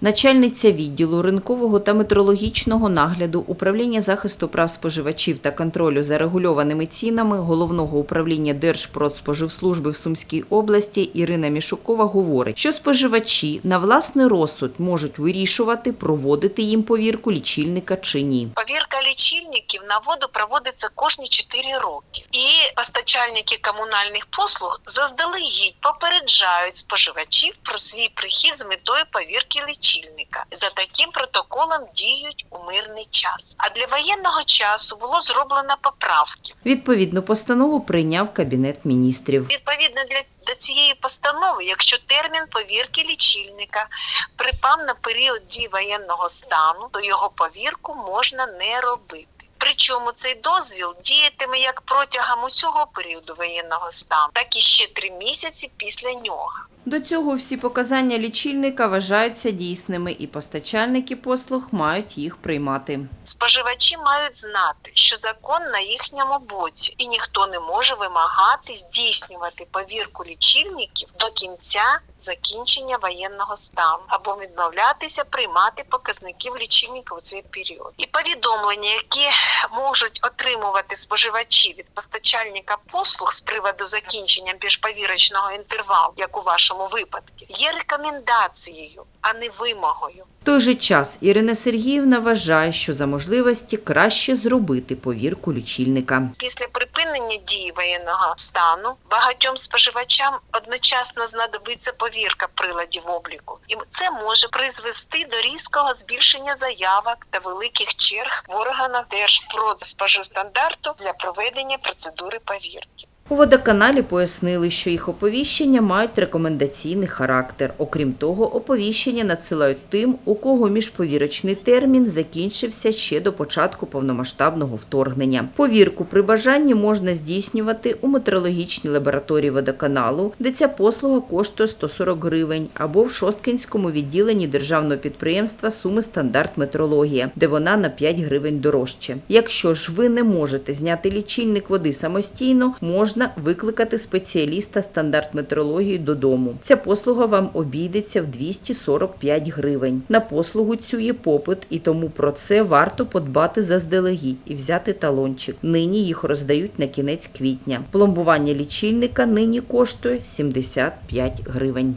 Начальниця відділу ринкового та метрологічного нагляду управління захисту прав споживачів та контролю за регульованими цінами головного управління Держпродспоживслужби в Сумській області Ірина Мішукова говорить, що споживачі на власний розсуд можуть вирішувати, проводити їм повірку лічильника чи ні. Повірка лічильників на воду проводиться кожні 4 роки. І постачальники комунальних послуг заздалегідь попереджають споживачів про свій прихід з метою повірки лічильника. За таким протоколом діють у мирний час. А для воєнного часу було зроблено поправки. Відповідну постанову прийняв Кабінет міністрів. Відповідно для до цієї постанови, якщо термін повірки лічильника припав на період дії воєнного стану, то його повірку можна не робити. Причому цей дозвіл діятиме як протягом усього періоду воєнного стану, так і ще три місяці після нього. До цього всі показання лічильника вважаються дійсними і постачальники послуг мають їх приймати. Споживачі мають знати, що закон на їхньому боці, і ніхто не може вимагати здійснювати повірку лічильників до кінця закінчення воєнного стану або відмовлятися приймати показників лічильника у цей період. І повідомлення, які можуть отримувати споживачі від постачальника послуг з приводу закінчення міжповірочного інтервалу, як у вашому випадку, є рекомендацією, а не вимогою. В той же час Ірина Сергіївна вважає, що за можливості краще зробити повірку лічильника. Після припинення дії воєнного стану багатьом споживачам одночасно знадобиться повірка приладів обліку, і це може призвести до різкого збільшення заявок та великих черг в органах Держпродспоживстандарту для проведення процедури повірки. У водоканалі пояснили, що їх оповіщення мають рекомендаційний характер. Окрім того, оповіщення надсилають тим, у кого міжповірочний термін закінчився ще до початку повномасштабного вторгнення. Повірку при бажанні можна здійснювати у метрологічній лабораторії водоканалу, де ця послуга коштує 140 гривень, або в Шосткинському відділенні державного підприємства Суми Стандарт Метрологія, де вона на 5 гривень дорожче. Якщо ж ви не можете зняти лічильник води самостійно, можна викликати спеціаліста стандарт метрології додому. Ця послуга вам обійдеться в 245 гривень. На послугу цю є попит, і тому про це варто подбати заздалегідь і взяти талончик. Нині їх роздають на кінець квітня. Пломбування лічильника нині коштує 75 гривень.